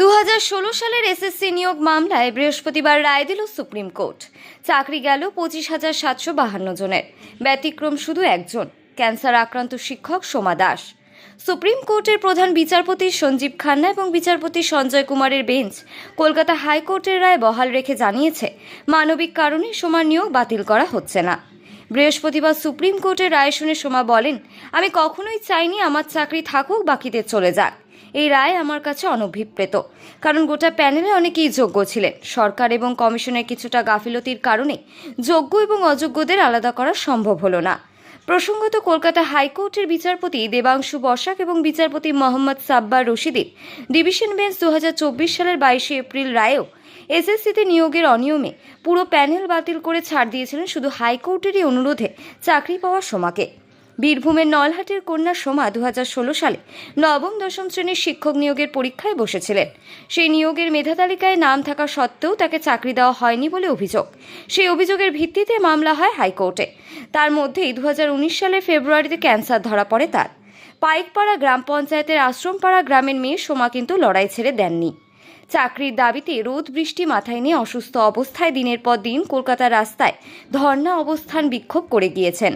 দু হাজার ষোলো সালের এসএসসি নিয়োগ মামলায় বৃহস্পতিবার রায় দিল সুপ্রিম কোর্ট। চাকরি গেল পঁচিশ হাজার সাতশো বাহান্ন জনের। ব্যতিক্রম শুধু একজন, ক্যান্সার আক্রান্ত শিক্ষক সোমা দাস। সুপ্রিম কোর্টের প্রধান বিচারপতি সঞ্জীব খান্না এবং বিচারপতি সঞ্জয় কুমারের বেঞ্চ কলকাতা হাইকোর্টের রায় বহাল রেখে জানিয়েছে, মানবিক কারণে সোমার নিয়োগ বাতিল করা হচ্ছে না। বৃহস্পতিবার সুপ্রিম কোর্টের রায় শুনে সোমা বলেন, আমি কখনোই চাইনি আমার চাকরি থাকুক বাকিদের চলে যাক। এই রায় আমার কাছে অনভিপ্রেত, কারণ গোটা প্যানেলে অনেকেই যোগ্য ছিলেন। সরকার এবং কমিশনের কিছুটা গাফিলতির কারণে যোগ্য এবং অযোগ্যদের আলাদা করা সম্ভব হলো না। প্রসঙ্গত কলকাতা হাইকোর্টের বিচারপতি দেবাংশু বসাক এবং বিচারপতি মোহাম্মদ সাব্বার রশিদের ডিভিশন বেঞ্চ দু হাজার চব্বিশ সালের বাইশে এপ্রিল রায়েও এসএসসিতে নিয়োগের অনিয়মে পুরো প্যানেল বাতিল করে ছাড় দিয়েছিলেন শুধু হাইকোর্টেরই অনুরোধে চাকরি পাওয়া সোমাকে। বীরভূমের নলহাটের কন্যা সোমা দু হাজার ষোলো সালে নবম, দশম শ্রেণির শিক্ষক নিয়োগের পরীক্ষায় বসেছিলেন। সেই নিয়োগের মেধা তালিকায় নাম থাকা সত্ত্বেও তাকে চাকরি দেওয়া হয়নি বলে অভিযোগ। সেই অভিযোগের ভিত্তিতে মামলা হয় হাইকোর্টে। তার মধ্যেই দু হাজার উনিশ সালের ফেব্রুয়ারিতে ক্যান্সার ধরা পড়ে তার। পাইকপাড়া গ্রাম পঞ্চায়েতের আশ্রমপাড়া গ্রামের মেয়ে সোমা কিন্তু লড়াই ছেড়ে দেননি। চাকরির দাবিতে রোদ বৃষ্টি মাথায় নিয়ে অসুস্থ অবস্থায় দিনের পর দিন কলকাতার রাস্তায় ধর্ণা অবস্থান বিক্ষোভ করে গিয়েছেন।